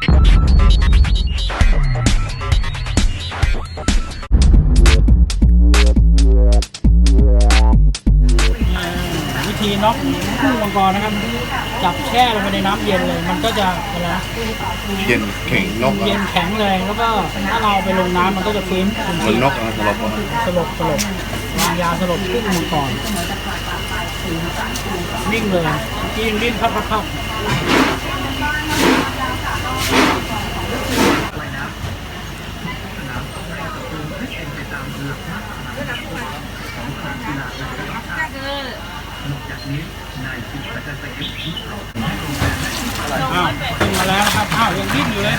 วิธีน็อกกุ้งมังกรนะครับ จับแช่ลงไปในน้ำเย็นเลย มันก็จะอะไรนะเย็นเข่งนกเย็นแข็งเลยแล้วก็ถ้าเราไปลงน้ำมันก็จะฟื้นทันเหมืทีอนนกนะสำหรับผมสลบสลบวางยาสลบกุ้งมังกรนิ่งเลยกินดิ้นพับพับพับ อ้าวขึ้นมาแล้วนะครับ อ้าว ยังดิ้นอยู่เลย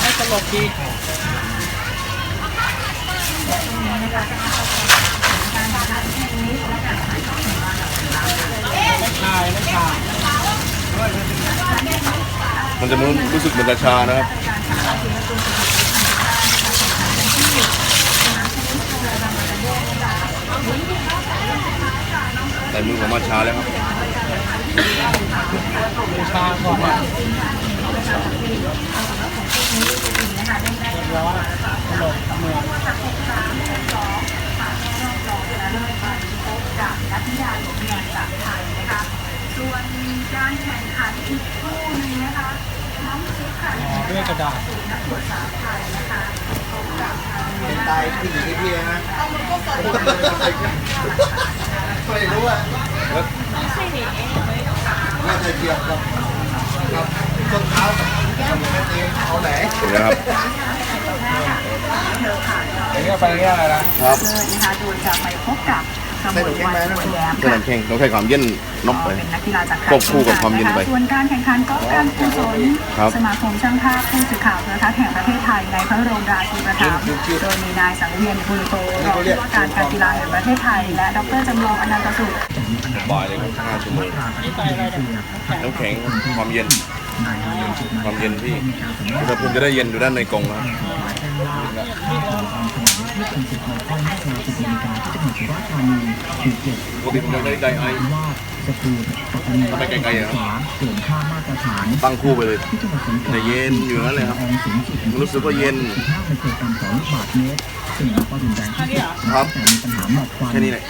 ให้สลบทีไม่คายไม่คายมันจะมันรู้สึกเหมือนกระชานะครับ แต่มือผมมาชาแล้วครับบูชาก่อนนะเรียบร้อยสลบเหมือนอ๋อด้วยกระดาษตายผู้หญิงที่พี่นะ ไม่รู้อะน่าจะเกี่ยวกับกับต้นเท้ากับแม่ตีนเอาไหนเห็นไหมครับอันนี้ไปเงี้ยอะไรนะครับเลยนะคะโดยจะไปพบกับ กระบวนการสวยแย้มเพื่อค่ะน้ำแข็งต้องใช้ความเย็นนกไปเป็นนักกีฬาจากไทยควบคู่กับความเย็นไปส่วนการแข่งขันกอล์ฟการกุศลครับสมาคมช่างภาพผู้สื่อข่าวโทรทัศน์แห่งประเทศไทยในพระบรมราชูปถัมภ์โดยมีนายสังเวียนบุญโตรองผู้ว่าการการกีฬาแห่งประเทศไทย และดรจำลองอนันตสุขบ่ายเลยครับห้าชั่วโมงนี่ใส่อะไรเนี่ยน้ำแข็งน้ำแข็งความเย็นความเย็นพี่อุณหภูมิจะได้เย็นอยู่ด้านในกรงนะ ครับปกติผมจะใช้ไดไอถ้าไปไกลๆอะครับตั้งคู่ไปเลยแต่เย็นอยู่นั่นเลยครับรู้สึกว่าเย็นอันนี้เหรอครับแค่นี้แหละ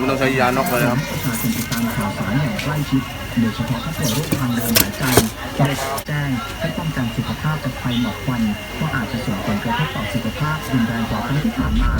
มันต้องใช้ยานอกเลยครับประชาชนติดตามข่าวสารอย่างใกล้ชิดโดยเฉพาะผู้ป่วยโรคทางเดินหายใจได้แจ้งให้ป้องกันสุขภาพจากไฟหมอกควันเพราะอาจจะส่งผล ครั้งที่ผ่านมา